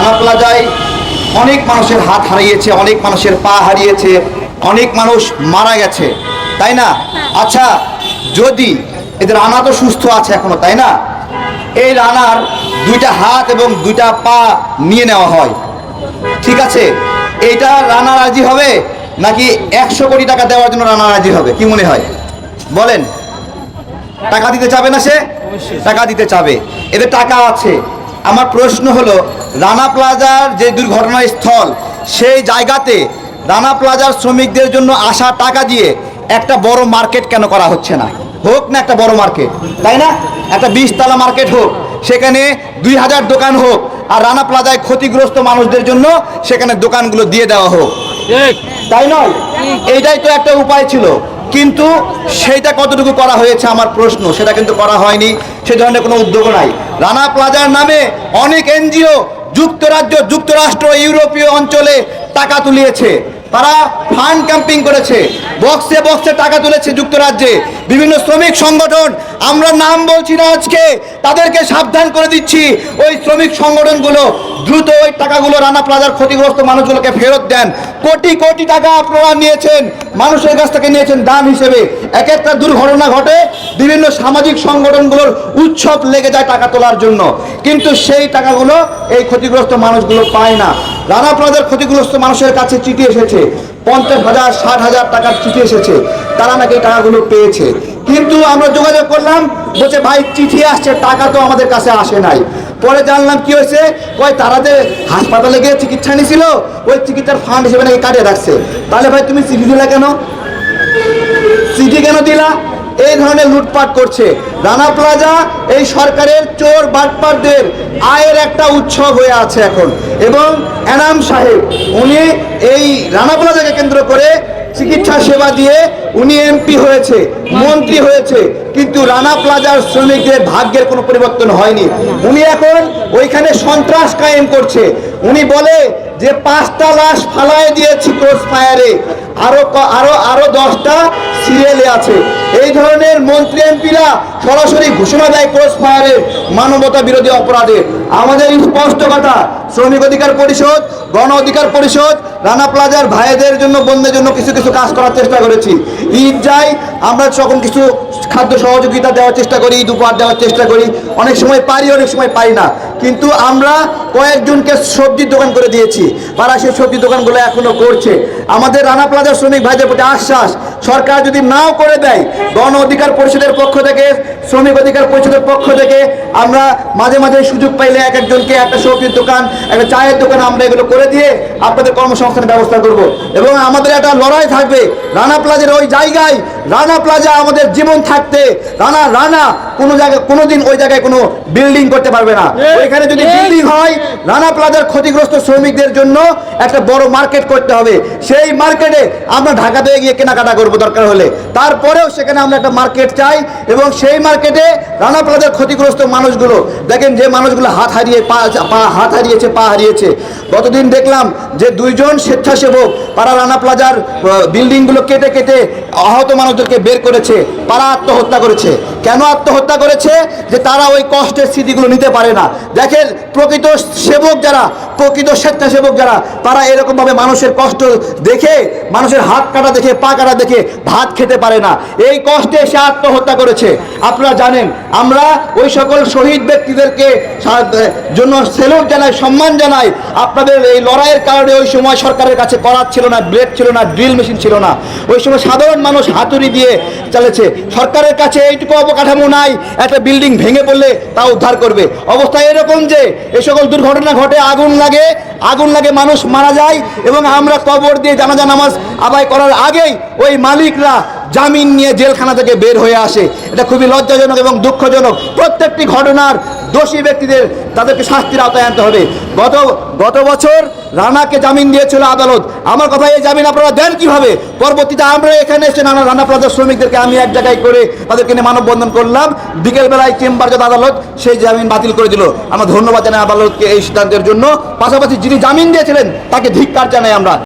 রানা প্লাজায় অনেক মানুষের হাত হারিয়েছে অনেক মানুষের পা হারিয়েছে অনেক মানুষ মারা গেছে তাই না? আচ্ছা যদি এদের রানা তো সুস্থ আছে এখনও তাই না? এই রানার দুইটা হাত এবং দুইটা পা নিয়ে নেওয়া হয়। ঠিক আছে? এইটা রানা রাজি হবে? নাকি একশো কোটি টাকা দেওয়ার জন্য রানা রাজি হবে? কি মনে হয়? বলেন। টাকা দিতে চাবে না সে? টাকা দিতে চাবে। এদের টাকা আছে। আমার প্রশ্ন হলো রানা প্লাজার যে দুর্ঘটনার স্থল সেই জায়গাতে রানা প্লাজার শ্রমিকদের জন্য আসা টাকা দিয়ে একটা বড় মার্কেট কেন করা হচ্ছে না? হোক না একটা বড় মার্কেট তাই না? একটা বিশতলা মার্কেট হোক সেখানে দুই হাজার দোকান হোক আর রানা প্লাজায় ক্ষতিগ্রস্ত মানুষদের জন্য সেখানে দোকানগুলো দিয়ে দেওয়া হোক। তাই নয়? এইটাই তো একটা উপায় ছিল। কিন্তু সেইটা কতটুকু করা হয়েছে আমার প্রশ্ন, সেটা কিন্তু করা হয়নি, সে ধরনের কোনো উদ্যোগ নাই। রানা প্লাজার নামে অনেক এনজিও যুক্তরাজ্য, যুক্তরাষ্ট্র, ইউরোপীয় অঞ্চলে টাকা তুলিয়েছে। তারা ফান্ড ক্যাম্পিং করেছে, বক্সে বক্সে টাকা তুলেছে যুক্তরাজ্যে। বিভিন্ন শ্রমিক সংগঠন, আমরা নাম বলছি না আজকে, তাদেরকে সাবধান করে দিচ্ছি। ওই শ্রমিক সংগঠনগুলো দ্রুত ওই টাকাগুলো রানা প্লাজার ক্ষতিগ্রস্ত মানুষগুলোকে ফেরত দেন। কোটি কোটি টাকা আপনারা নিয়েছেন, মানুষের কাছ থেকে নিয়েছেন দান হিসেবে। এক একটা দুর্ঘটনা ঘটে, বিভিন্ন সামাজিক সংগঠনগুলোর উৎসব লেগে যায় টাকা তোলার জন্য। কিন্তু সেই টাকাগুলো এই ক্ষতিগ্রস্ত মানুষগুলো পায় না। রানা প্লাজার ক্ষতিগ্রস্ত মানুষের কাছে চিঠি এসেছে, পঞ্চাশ হাজার, ষাট হাজার টাকার চিঠি এসেছে, তারা নাকি টাকাগুলো পেয়েছে। কিন্তু আমরা যোগাযোগ করলাম, বলছে, ভাই, চিঠি আসছে, টাকা তো আমাদের কাছে আসে নাই। পরে জানলাম কি হয়েছে? ওই তারা যে হাসপাতালে গিয়ে চিকিৎসা নিয়েছিল, ওই চিকিৎসার ফান্ড হিসেবে নাকি কাটিয়ে রাখছে। তাহলে ভাই, তুমি চিঠি দিলা কেন? চিঠি কেন দিলা? এই ধরনের লুটপাট করছে। রানা প্লাজা, এই সরকারের চোর বাটপারদের আয়ের একটা উৎসব হয়ে আছে এখন। এবং এনাম সাহেব, উনি এই রানা প্লাজাকে কেন্দ্র করে চিকিৎসা সেবা দিয়ে উনি এমপি হয়েছে, মন্ত্রী হয়েছে, কিন্তু রানা প্লাজার শ্রমিকদের ভাগ্যের কোনো পরিবর্তন হয়নি। উনি এখন ওইখানে সন্ত্রাস কায়েম করছে। উনি বলে যে পাঁচটা লাশ ফালায় দিয়েছি ক্রস ফায়ারে আরও আরও আরও দশটা সিরিয়ালে আছে। এই ধরনের মন্ত্রী এমপিরা সরাসরি ঘোষণা দেয় ক্রস ফায়ারে মানবতা বিরোধী অপরাধে। আমাদের স্পষ্ট কথা, শ্রমিক অধিকার পরিষদ, গণ অধিকার পরিষদ, রানা প্লাজার ভাইদের জন্য, বন্ধের জন্য কিছু কিছু কাজ করার চেষ্টা করেছি। ঈদ যাই, আমরা সকল কিছু খাদ্য সহযোগিতা দেওয়ার চেষ্টা করি, ঈদ উপহার দেওয়ার চেষ্টা করি। অনেক সময় পারি, অনেক সময় পাই না। কিন্তু আমরা কয়েকজনকে সবজির দোকান করে দিয়েছি। তারা সেই সবজির দোকানগুলো এখনও করছে। আমাদের রানা প্লাজার শ্রমিক ভাইদের প্রতি আশ্বাস, সরকার যদি নাও করে দেয় গণ অধিকার পরিষদের পক্ষ থেকে, শ্রমিক অধিকার পরিষদের পক্ষ থেকে আমরা মাঝে মাঝে সুযোগ পাইলে এক একজনকে একটা সবজির দোকান, একটা চায়ের দোকান আমরা এগুলো করে দিয়ে আপনাদের কর্মসংস্থানের ব্যবস্থা করব। এবং আমাদের একটা লড়াই থাকবে রানা প্লাজের ওই জায়গায় রানা প্লাজা আমাদের জীবন থাকতে রানা রানা কোনো জায়গায় কোনোদিন ওই জায়গায় কোনো বিল্ডিং করতে পারবে না। ওইখানে যদি বিল্ডিং হয় রানা প্লাজার ক্ষতিগ্রস্ত শ্রমিকদের জন্য একটা বড় মার্কেট করতে হবে। সেই মার্কেটে আমরা ঢাকা থেকে গিয়ে কেনাকাটা করব দরকার হলে। তারপরেও সেখানে আমরা একটা মার্কেট চাই এবং সেই মার্কেটে রানা প্লাজার ক্ষতিগ্রস্ত মানুষগুলো দেখেন যে মানুষগুলো হাত হারিয়ে পা পা হাত হারিয়েছে পা হারিয়েছে। গতদিন দেখলাম যে দুইজন স্বেচ্ছাসেবক পাড়া রানা প্লাজার বিল্ডিংগুলো কেটে কেটে আহত মানুষদেরকে বের করেছে, তারা আত্মহত্যা করেছে। কেন আত্মহত্যা করেছে? যে তারা ওই কষ্টের স্মৃতিগুলো নিতে পারে না। দেখেন, প্রকৃত সেবক যারা প্রকৃত স্বেচ্ছাসেবক যারা, তারা এরকমভাবে মানুষের কষ্ট দেখে, মানুষের হাত কাটা দেখে, পা কাটা দেখে ভাত খেতে পারে না। এই কষ্টে সে আত্মহত্যা করেছে। আপনারা জানেন, আমরা ওই সকল শহীদ ব্যক্তিদেরকে জন্য সেলুট জানাই, সম্মান জানাই। আপনাদের এই লড়াইয়ের কারণে ওই সময় সরকারের কাছে করার ছিল না, ব্লেড ছিল না, ড্রিল মেশিন ছিল না। ওই সময় সাধারণ মানুষ হাতুড়ি দিয়ে চলেছে। সরকারের কাছে এইটুকু অবকাঠামো নাই, একটা বিল্ডিং ভেঙে পড়লে তা উদ্ধার করবে। অবস্থা এরকম যে এই সকল দুর্ঘটনা ঘটে, আগুন লাগে আগুন লাগে, মানুষ মারা যায় এবং আমরা কবর দিয়ে জানাজা নামাজ আদায় করার আগেই ওই মালিকরা জামিন নিয়ে জেলখানা থেকে বের হয়ে আসে। এটা খুবই লজ্জাজনক এবং দুঃখজনক। প্রত্যেকটি ঘটনার দোষী ব্যক্তিদের তাদেরকে শাস্তির আওতায় আনতে হবে। গত গত বছর রানাকে জামিন দিয়েছিল আদালত। আমার কথা এই জামিন আপনারা দেন কীভাবে? পরবর্তীতে আমরা এখানে এসে নানা রানা প্লাজার শ্রমিকদেরকে আমি এক জায়গায় করে তাদেরকে নিয়ে মানববন্ধন করলাম। বিকেলবেলায় চেম্বার যত আদালত, সেই জামিন বাতিল করে দিল। আমরা ধন্যবাদ জানাই আদালতকে এই সিদ্ধান্তের জন্য। পাশাপাশি যিনি জামিন দিয়েছিলেন, তাকে ধিক্কার জানাই আমরা।